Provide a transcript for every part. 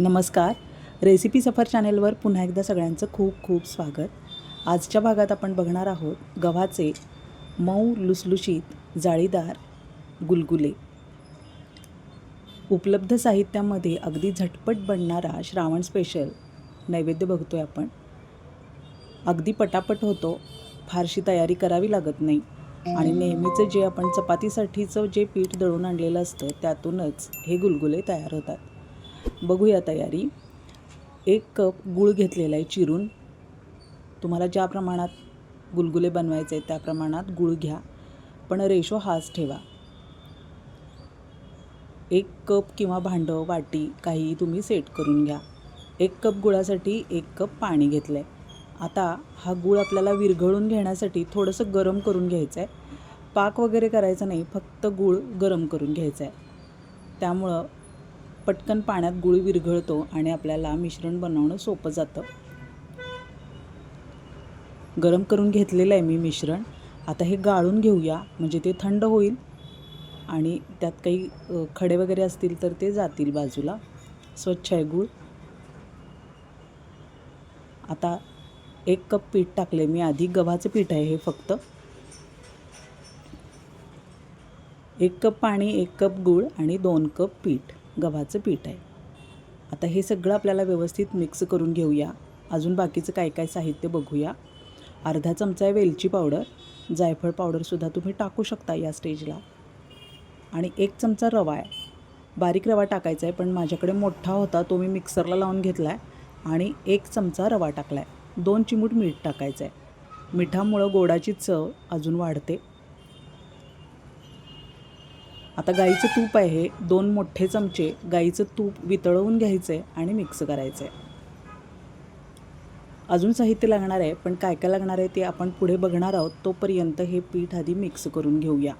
नमस्कार. रेसिपी सफर चॅनेलवर पुन्हा एकदा सगळ्यांचं खूप खूप स्वागत. आजच्या भागात आपण बघणार आहोत गव्हाचे मऊ लुसलुशीत जाळीदार गुलगुले. उपलब्ध साहित्यामध्ये अगदी झटपट बनणारा श्रावण स्पेशल नैवेद्य बघतो आहे आपण. अगदी पटापट होतो फारशी तयारी करावी लागत नाही. आणि नेहमीचं जे आपण चपातीसाठीचं जे पीठ दळून आणलेलं असतं त्यातूनच हे गुलगुले तयार होतात. बघूया तयारी. एक कप गूळ घेतलेला आहे चिरून. तुम्हाला ज्या प्रमाणात गुलगुले बनवायचे आहेत त्या प्रमाणात गूळ घ्या. पण रेशो हाच ठेवा. एक कप किंवा भांडं वाटी काही तुम्ही सेट करून घ्या. एक कप गुळासाठी एक कप पाणी घेतलं आहे आता हा गूळ आपल्याला विरघळून घेण्यासाठी थोडंसं गरम करून घ्यायचं आहे पाक वगैरे करायचं नाही फक्त गूळ गरम करून घ्यायचा आहे त्यामुळं पटकन पाण्यात गूळ विरघळतो आणि आपल्याला मिश्रण बनवणं सोपं जातं. गरम करून घेतलेलं आहे मी मिश्रण. आता हे गाळून घेऊया म्हणजे ते थंड होईल आणि त्यात काही खडे वगैरे असतील तर ते जातील बाजूला. स्वच्छ आहे गूळ. आता एक कप पीठ टाकले मी. आधी गव्हाचं पीठ आहे हे फक्त. एक कप पाणी एक कप गूळ आणि दोन कप पीठ. गव्हाचं पीठ आहे. आता हे सगळं आपल्याला व्यवस्थित मिक्स करून घेऊया. अजून बाकीचं काय काय साहित्य बघूया. अर्धा चमचा आहे वेलची पावडर. जायफळ पावडरसुद्धा तुम्ही टाकू शकता या स्टेजला आणि एक चमचा रवा आहे. बारीक रवा टाकायचा आहे पण माझ्याकडे मोठा होता तो मी मिक्सरला लावून घेतला आहे आणि एक चमचा रवा टाकला आहे दोन चिमूट मीठ टाकायचं आहे मिठामुळं गोडाची चव अजून वाढते. आता गाईचं तूप आहे. हे दोन मोठे चमचे गाईचं तूप वितळवून घ्यायचं आहे आणि मिक्स करायचं आहे अजून साहित्य लागणार आहे पण काय काय लागणार आहे ते आपण पुढे बघणार आहोत. तोपर्यंत हे पीठ आधी मिक्स करून घेऊया.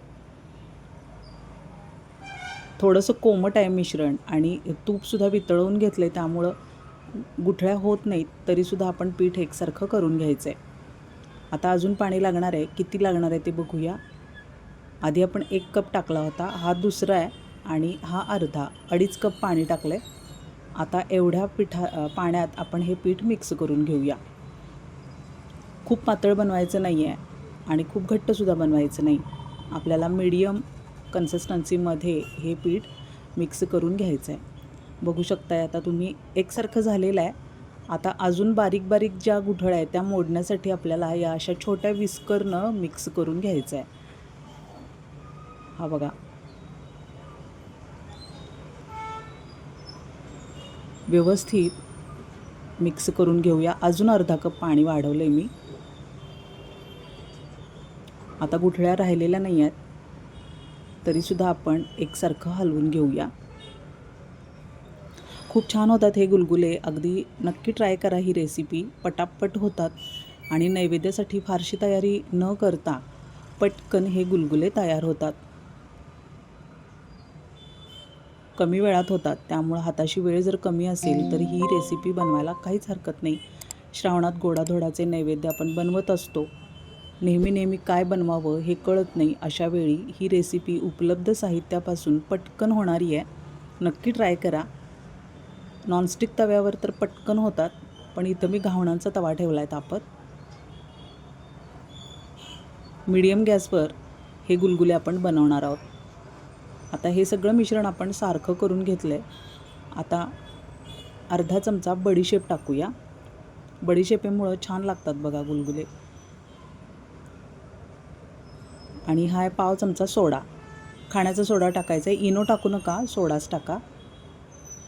थोडंसं कोमट आहे मिश्रण आणि तूपसुद्धा वितळवून घेतलं आहे त्यामुळं गुठळ्या होत नाहीत तरीसुद्धा आपण पीठ एकसारखं करून घ्यायचं आहे आता अजून पाणी लागणार आहे. किती लागणार आहे ते बघूया. आधी आपण एक कप टाकला होता हा दुसरा आहे आणि हा अर्धा. अडीच कप पाणी टाकलं आहे आता एवढ्या पिठा पाण्यात आपण हे पीठ मिक्स करून घेऊया. खूप पातळ बनवायचं नाही आहे आणि खूप घट्टसुद्धा बनवायचं नाही. आपल्याला मीडियम कन्सिस्टन्सीमध्ये हे पीठ मिक्स करून घ्यायचं आहे बघू शकताय आता तुम्ही एकसारखं झालेलं आहे. आता अजून बारीक बारीक ज्या गुठळ्या आहेत त्या मोडण्यासाठी आपल्याला या अशा छोट्या विस्करनं मिक्स करून घ्यायचं आहे हा बघा. व्यवस्थित मिक्स करून घेऊया. अजून अर्धा कप पाणी वाढवलं आहे मी. आता गुठळ्या राहिलेल्या नाही आहेत. तरीसुद्धा आपण एकसारखं हलवून घेऊया. खूप छान होतात हे गुलगुले. अगदी नक्की ट्राय करा ही रेसिपी. पटापट होतात आणि नैवेद्यासाठी फारशी तयारी न करता पटकन हे गुलगुले तयार होतात. कमी वेळात होतात. त्यामुळं हाताशी वेळ जर कमी असेल तर ही रेसिपी बनवायला काहीच हरकत नाही. श्रावणात गोडाधोडाचे नैवेद्य आपण बनवत असतो. नेहमी नेहमी काय बनवावं हे कळत नाही. अशा वेळी ही रेसिपी उपलब्ध साहित्यापासून पटकन होणारी आहे. नक्की ट्राय करा. नॉनस्टिक तव्यावर तर पटकन होतात पण इथं मी घावणांचा तवा ठेवला आहे तापत मीडियम गॅसवर हे गुलगुले आपण बनवणार आहोत. आता हे सगळं मिश्रण आपण सारखं करून घेतलं आहे आता अर्धा चमचा बडीशेप टाकूया. बडीशेपेमुळं छान लागतात बघा गुलगुले. आणि हा आहे पाव चमचा सोडा. खाण्याचा सोडा टाकायचा आहे. इनो टाकू नका सोडाच टाका.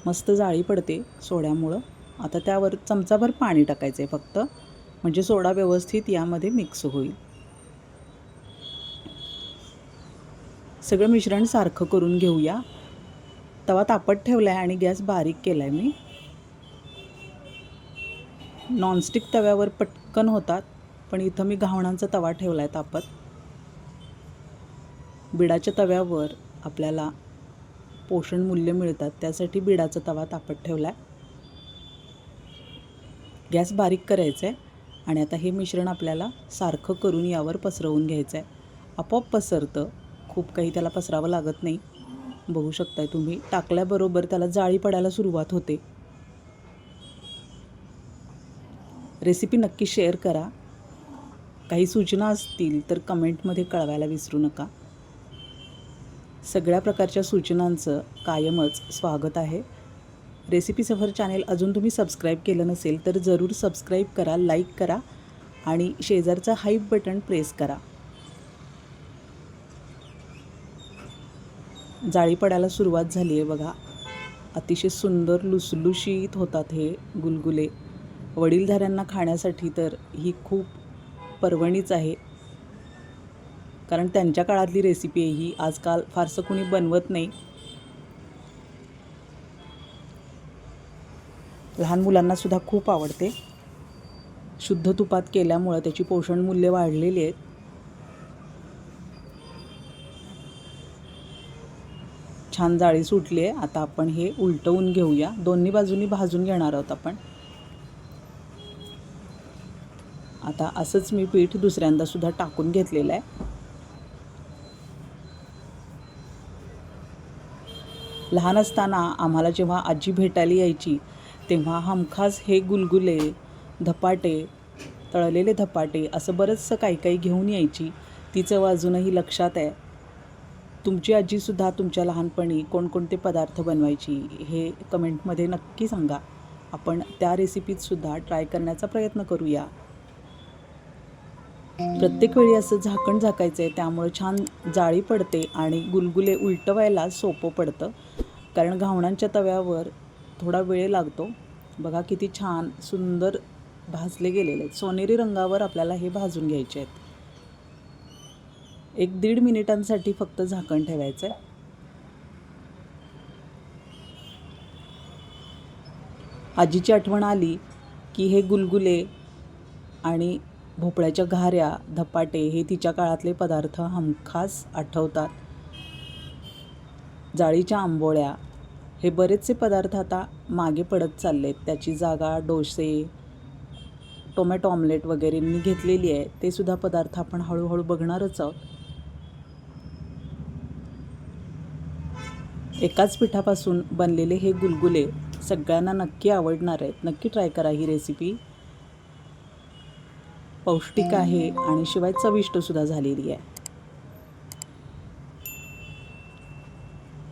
मस्त जाळी पडते सोड्यामुळं. आता त्यावर चमचाभर पाणी टाकायचं आहे फक्त. म्हणजे सोडा व्यवस्थित यामध्ये मिक्स होईल. सगळं मिश्रण सारखं करून घेऊया. तवा तापत ठेवला आहे आणि गॅस बारीक केला आहे मी. नॉनस्टिक तव्यावर पटकन होतात पण इथं मी घावणांचा तवा ठेवला आहे तापत. बिडाच्या तव्यावर आपल्याला पोषण मूल्य मिळतात त्यासाठी बिडाचा तवा तापत ठेवला आहे गॅस बारीक करायचा आहे आणि आता हे मिश्रण आपल्याला सारखं करून यावर पसरवून घ्यायचं आहे आपोआप पसरतं खूप काही त्याला पसरावं लागत नाही. बघू शकताय तुम्ही. टाकल्याबरोबर त्याला जाळी पडायला सुरुवात होते. रेसिपी नक्की शेअर करा. काही सूचना असतील तर कमेंटमध्ये कळवायला विसरू नका. सगळ्या प्रकारच्या सूचनांचं कायमच स्वागत आहे. रेसिपी सफर चॅनेल अजून तुम्ही सबस्क्राईब केलं नसेल तर जरूर सबस्क्राईब करा लाईक करा आणि शेजारचा हाईप बटन प्रेस करा. जाळी पडायला सुरुवात झाली आहे बघा. अतिशय सुंदर लुसलुशीत होतात हे गुलगुले. वडीलधाऱ्यांना खाण्यासाठी तर ही खूप पर्वणीच आहे. कारण त्यांच्या काळातली रेसिपी आहे ही. आजकाल फारसं कुणी बनवत नाही. लहान मुलांनासुद्धा खूप आवडते. शुद्ध तुपात केल्यामुळं त्याची पोषण मूल्य वाढलेली आहेत. छान जाळी सुटली आहे. आता आपण हे उलटवून घेऊया. दोन्ही बाजूनी भाजून घेणार आहोत आपण. आता असंच मी पीठ दुसऱ्यांदा सुद्धा टाकून घेतलेलं आहे. लहान असताना आम्हाला जेव्हा आजी भेटायला यायची तेव्हा हमखास हे गुलगुले धपाटे तळलेले धपाटे असं बरंचसं काही काही घेऊन यायची. ती चव अजूनही लक्षात आहे. तुमची आजीसुद्धा तुमच्या लहानपणी कोणकोणते पदार्थ बनवायची हे कमेंटमध्ये नक्की सांगा. आपण त्या रेसिपीतसुद्धा ट्राय करण्याचा प्रयत्न करूया. प्रत्येक वेळी असं झाकण झाकायचं आहे त्यामुळे छान जाळी पडते आणि गुलगुले उलटवायला सोपं पडतं. कारण घावणांच्या तव्यावर थोडा वेळ लागतो. बघा किती छान सुंदर भाजले गेलेले आहेत. सोनेरी रंगावर आपल्याला हे भाजून घ्यायचे आहेत. एक दीड मिनिटांसाठी फक्त झाकण ठेवायचं आहे आजीची आठवण आली की हे गुलगुले आणि भोपळ्याच्या घाऱ्या धपाटे हे तिच्या काळातले पदार्थ हमखास आठवतात. जाळीच्या आंबोळ्या हे बरेचसे पदार्थ आता मागे पडत चालले आहेत त्याची जागा डोसे टोमॅटो ऑमलेट वगैरेंनी घेतलेली आहे. ते सुद्धा पदार्थ आपण हळूहळू बघणारच आहोत. एकाच पिठापासून बनलेले हे गुलगुले सगळ्यांना नक्की आवडणार आहेत. नक्की ट्राय करा ही रेसिपी पौष्टिक आहे आणि शिवाय चविष्टसुद्धा झालेली आहे.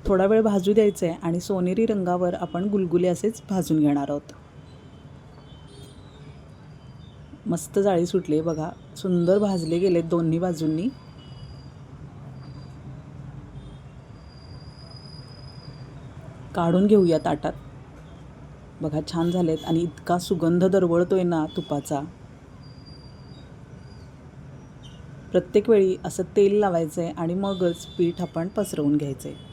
थोडा वेळ भाजू द्यायचं आहे आणि सोनेरी रंगावर आपण गुलगुले असेच भाजून घेणार आहोत. मस्त जाळी सुटली बघा. सुंदर भाजले गेलेत दोन्ही बाजूंनी. काढून घेऊया ताटात. बघा छान झालेत आणि इतका सुगंध दरवळतोय ना तुपाचा. प्रत्येक वेळी असं तेल लावायचं आहे आणि मगच पीठ आपण पसरवून घ्यायचं आहे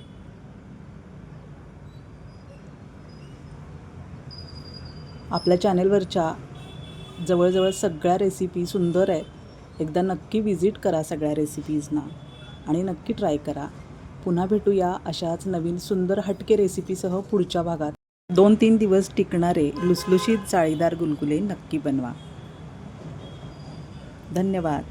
आपल्या चॅनेलवरच्या जवळजवळ सगळ्या रेसिपी सुंदर आहेत. एकदा नक्की विजिट करा सगळ्या रेसिपीजना आणि नक्की ट्राय करा. पुन्हा भेटूया अशाच नवीन सुंदर हटके रेसिपीसह पुढच्या भागात. दोन तीन दिवस टिकणारे लुसलुशीत जाळीदार गुलगुले नक्की बनवा. धन्यवाद.